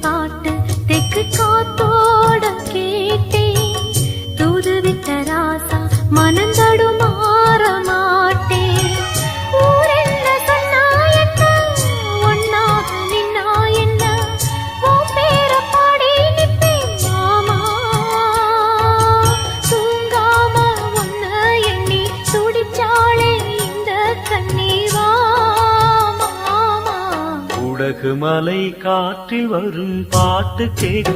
பாட்டு தெக்கு அழகு மலை காற்றில் வரும் பாட்டு கேக்கு